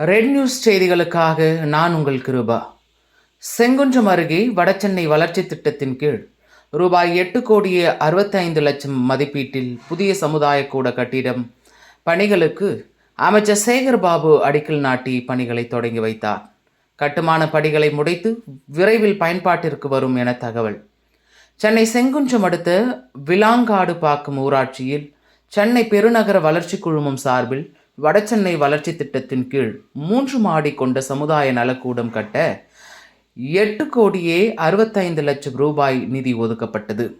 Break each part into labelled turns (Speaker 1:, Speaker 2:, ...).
Speaker 1: Red news செய்திகளுக்காக நான் உங்கள் கிருபா. செங்குன்றம் அருகே வடசென்னை வளர்ச்சி திட்டத்தின் கீழ் ரூபாய் எட்டு கோடியே அறுபத்தைந்து லட்சம் மதிப்பீட்டில் புதிய சமுதாய கூட கட்டிடம் பணிகளுக்கு அமைச்சர் சேகர் பாபு அடிக்கல் நாட்டி பணிகளை தொடங்கி வைத்தார். கட்டுமான பணிகளை முடித்து விரைவில் பயன்பாட்டிற்கு வரும் என தகவல். சென்னை செங்குன்றம் அடுத்த விலாங்காடு பாக்கும் ஊராட்சியில் சென்னை பெருநகர வளர்ச்சி குழுமம் சார்பில் வடசென்னை வளர்ச்சி திட்டத்தின் கீழ் மூன்று மாடி கொண்ட சமுதாய நலக்கூடம் கட்ட எட்டு கோடியே அறுபத்தைந்து லட்சம் ரூபாய் நிதி ஒதுக்கப்பட்டது.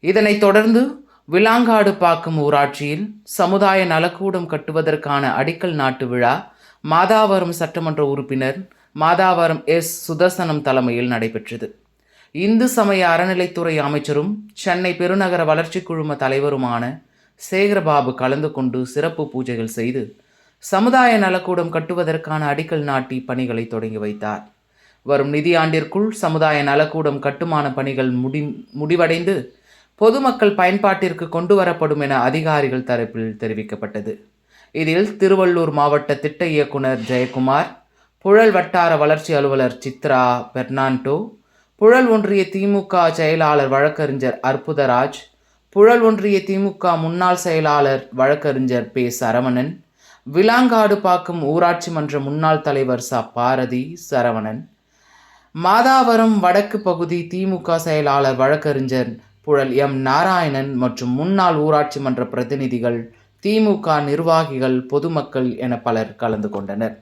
Speaker 1: இதனைத் தொடர்ந்து விலாங்காடு பாக்கம் ஊராட்சியில் சமுதாய நலக்கூடம் கட்டுவதற்கான அடிக்கல் நாட்டு விழா மாதாவரம் சட்டமன்ற உறுப்பினர் மாதாவரம் எஸ். சுதர்சனம் தலைமையில் நடைபெற்றது. இந்து சமய அறநிலைத்துறை அமைச்சரும் சென்னை பெருநகர வளர்ச்சி குழும தலைவருமான சேகரபாபு கலந்து கொண்டு சிறப்பு பூஜைகள் செய்து சமுதாய நலக்கூடம் கட்டுவதற்கான அடிக்கல் நாட்டி பணிகளை தொடங்கி வைத்தார். வரும் நிதியாண்டிற்குள் சமுதாய நலக்கூடம் கட்டுமான பணிகள் முடி முடிவடைந்து பொதுமக்கள் பயன்பாட்டிற்கு கொண்டு வரப்படும் என அதிகாரிகள் தரப்பில் தெரிவிக்கப்பட்டது. இதில் திருவள்ளூர் மாவட்ட திட்ட இயக்குனர் ஜெயக்குமார் புழல் வட்டார வளர்ச்சி அலுவலர் சித்ரா பெர்னாண்டோ புழல் ஒன்றிய திமுக செயலாளர் வழக்கறிஞர் அற்புதராஜ் புழல் ஒன்றிய திமுக முன்னாள் செயலாளர் வழக்கறிஞர் பே சரவணன் விலாங்காடு பாக்கும் ஊராட்சி மன்ற முன்னாள் தலைவர் ச பாரதி சரவணன் மாதாவரம் வடக்கு பகுதி திமுக செயலாளர் வழக்கறிஞர் புழல் எம் நாராயணன் மற்றும் முன்னாள் ஊராட்சி மன்ற பிரதிநிதிகள் திமுக நிர்வாகிகள் பொதுமக்கள் என பலர் கலந்து கொண்டனர்.